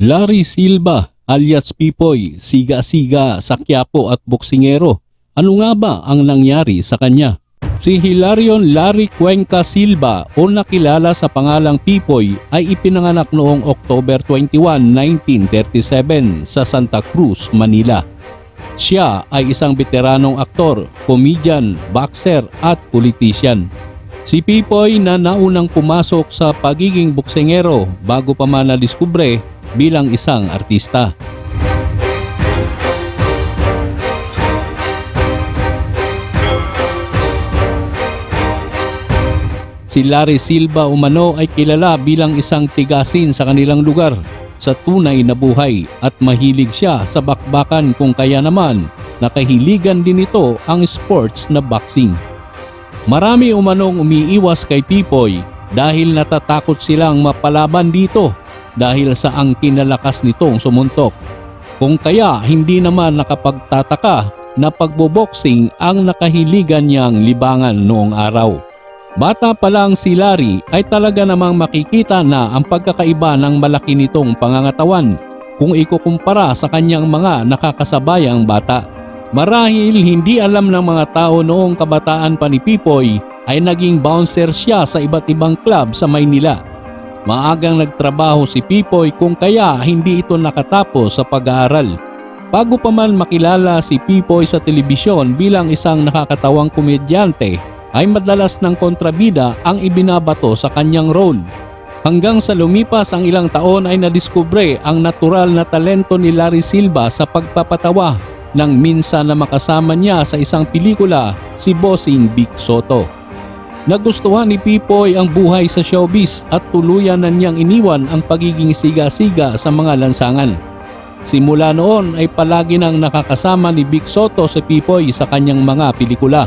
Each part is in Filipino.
Larry Silva alias Pipoy, siga-siga sa Quiapo at boksingero. Ano nga ba ang nangyari sa kanya? Si Hilarion Larry Cuenca Silva o nakilala sa pangalang Pipoy ay ipinanganak noong October 21, 1937 sa Santa Cruz, Manila. Siya ay isang veteranong aktor, komedyan, boxer at politician. Si Pipoy na naunang pumasok sa pagiging boksingero bago pa man nadiskubre bilang isang artista. Si Larry Silva umano ay kilala bilang isang tigasin sa kanilang lugar sa tunay na buhay at mahilig siya sa bakbakan kung kaya naman nakahiligan din ito ang sports na boxing. Marami umanong umiiwas kay Pipoy dahil natatakot silang mapalaban dito dahil sa ang kinalakas nitong sumuntok. Kung kaya hindi naman nakapagtataka na pagboboxing ang nakahiligan niyang libangan noong araw. Bata pa lang si Larry ay talaga namang makikita na ang pagkakaiba ng malaki nitong pangangatawan kung ikukumpara sa kanyang mga nakakasabayang bata. Marahil hindi alam ng mga tao noong kabataan pa ni Pipoy ay naging bouncer siya sa iba't ibang club sa Maynila. Maagang nagtrabaho si Pipoy kung kaya hindi ito nakatapos sa pag-aaral. Bago pa man makilala si Pipoy sa telebisyon bilang isang nakakatawang komedyante ay madalas ng kontrabida ang ibinabato sa kanyang role. Hanggang sa lumipas ang ilang taon ay nadiskubre ang natural na talento ni Larry Silva sa pagpapatawa nang minsan na makasama niya sa isang pelikula si Bossing Big Soto. Nagustuhan ni Pipoy ang buhay sa showbiz at tuluyan na niyang iniwan ang pagiging siga-siga sa mga lansangan. Simula noon ay palagi nang nakakasama ni Big Soto si Pipoy sa kanyang mga pelikula.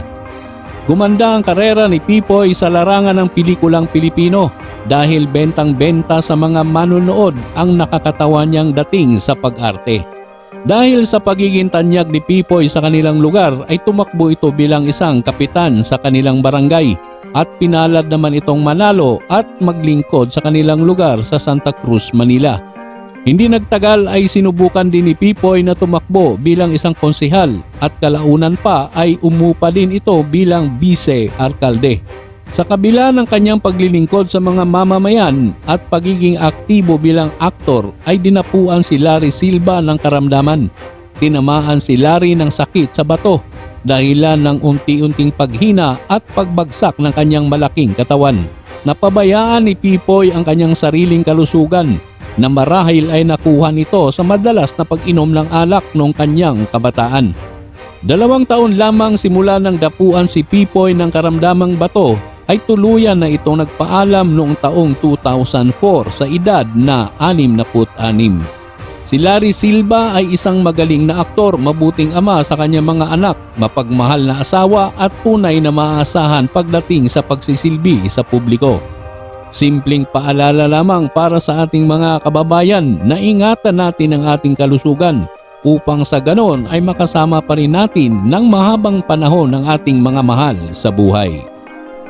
Gumanda ang karera ni Pipoy sa larangan ng pelikulang Pilipino dahil bentang-benta sa mga manonood ang nakakatawa niyang dating sa pag-arte. Dahil sa pagiging tanyag ni Pipoy sa kanilang lugar ay tumakbo ito bilang isang kapitan sa kanilang barangay at pinalad naman itong manalo at maglingkod sa kanilang lugar sa Santa Cruz, Manila. Hindi nagtagal ay sinubukan din ni Pipoy na tumakbo bilang isang konsihal at kalaunan pa ay umupa din ito bilang vice-alkalde. Sa kabila ng kanyang paglilingkod sa mga mamamayan at pagiging aktibo bilang aktor ay dinapuan si Larry Silva ng karamdaman. Tinamaan si Larry ng sakit sa bato dahilan ng unti-unting paghina at pagbagsak ng kanyang malaking katawan. Napabayaan ni Pipoy ang kanyang sariling kalusugan na marahil ay nakuha nito sa madalas na pag-inom ng alak noong kanyang kabataan. Dalawang taon lamang simula ng dapuan si Pipoy ng karamdamang bato ay tuluyan na itong nagpaalam noong taong 2004 sa edad na 66. Si Larry Silva ay isang magaling na aktor, mabuting ama sa kanyang mga anak, mapagmahal na asawa at tunay na maaasahan pagdating sa pagsisilbi sa publiko. Simpleng paalala lamang para sa ating mga kababayan na ingatan natin ang ating kalusugan upang sa ganon ay makasama pa rin natin ng mahabang panahon ng ating mga mahal sa buhay.